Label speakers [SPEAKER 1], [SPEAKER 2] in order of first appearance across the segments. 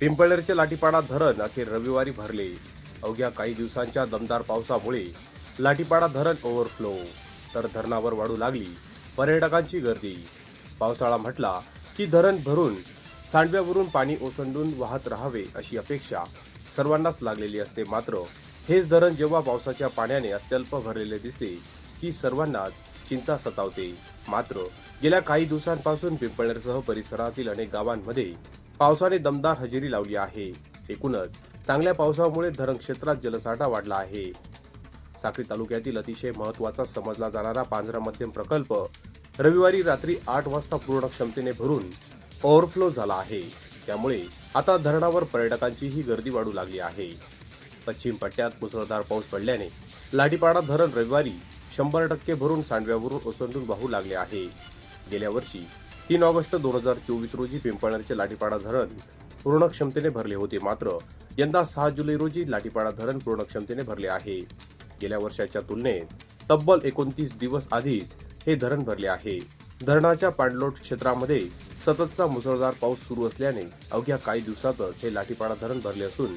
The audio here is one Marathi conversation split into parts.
[SPEAKER 1] पिंपळेरचे लाठीपाडा धरण अखेर रविवारी भरले. अवघ्या काही दिवसांच्या दमदार पावसामुळे लाठीपाडा धरण ओव्हरफ्लो तर धरणावर वाढू लागली पर्यटकांची गर्दी. पावसाळा म्हटला की धरण भरून सांडव्यावरून पाणी ओसंडून वाहत राहावे अशी अपेक्षा सर्वांनाच लागलेली असते मात्र हेच धरण जेव्हा पावसाच्या पाण्याने अत्यल्प भरलेले दिसते की सर्वांनाच चिंता सतावते. मात्र गेल्या काही दिवसांपासून पिंपळनेरसह परिसरातील अनेक गावांमध्ये पावसाने दमदार हजेरी लावली आहे. एकूणच चांगल्या पावसामुळे धरण क्षेत्रात जलसाठा वाढला आहे. साक्री तालुक्यातील अतिशय महत्त्वाचा समजला जाणारा पांझरा मध्यम प्रकल्प रविवारी रात्री आठ वाजता पूर्ण क्षमतेने भरून ओव्हरफ्लो झाला आहे. त्यामुळे आता धरणावर पर्यटकांचीही गर्दी वाढू लागली आहे. पश्चिम पट्ट्यात मुसळधार पाऊस पडल्याने लाठीपाडा धरण रविवारी शंभर टक्के भरून सांडव्यावरून ओसंडून वाहू लागले आहे. गेल्या वर्षी तीन ऑगस्ट दोन हजार चोवीस रोजी पिंपळनेरचे लाठीपाडा धरण पूर्ण क्षमतेने भरले होते. मात्र यंदा सहा जुलै रोजी लाठीपाडा धरण पूर्ण क्षमतेने भरले आहे. गेल्या वर्षाच्या तुलनेत तब्बल एकोणतीस दिवस आधीच हे धरण भरले आहे. धरणाच्या पाणलोट क्षेत्रामध्ये सततचा मुसळधार पाऊस सुरू असल्याने अवघ्या काही दिवसातच हे लाठीपाडा धरण भरले असून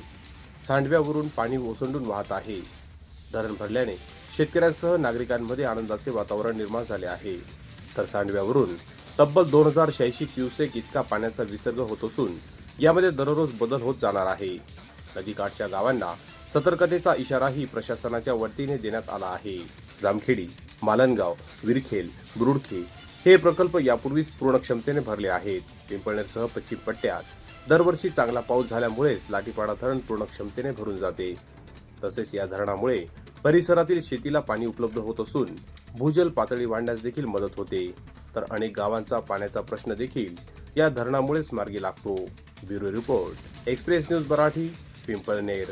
[SPEAKER 1] सांडव्यावरून पाणी ओसंडून वाहत आहे. धरण भरल्याने शेतकऱ्यांसह नागरिकांमध्ये आनंदाचे वातावरण निर्माण झाले आहे. तर सांडव्यावरून तब्बल दोन हजार शहाऐंशी क्युसेक इतका पाण्याचा विसर्ग होत असून यामध्ये दररोज बदल होत जाणार आहे. नदीकाठच्या गावांना सतर्कतेचा इशाराही प्रशासनाच्या वतीने देण्यात आला आहे. जामखेडी मालनगाव विरखेल बुरुडखे हे प्रकल्प यापूर्वीच पूर्ण क्षमतेने भरले आहेत. पिंपळनेरसह पश्चिम पट्ट्यात दरवर्षी चांगला पाऊस झाल्यामुळेच लाठीपाडा धरण पूर्ण क्षमतेने भरून जाते. तसेच या धरणामुळे परिसरातील शेतीला पाणी उपलब्ध होत असून भूजल पातळी वाढण्यास देखील मदत होते. तर अनेक गावांचा पाण्याचा प्रश्न देखील या धरणामुळेच मार्गी लागतो. Bureau report express news Marathi Pimpalner.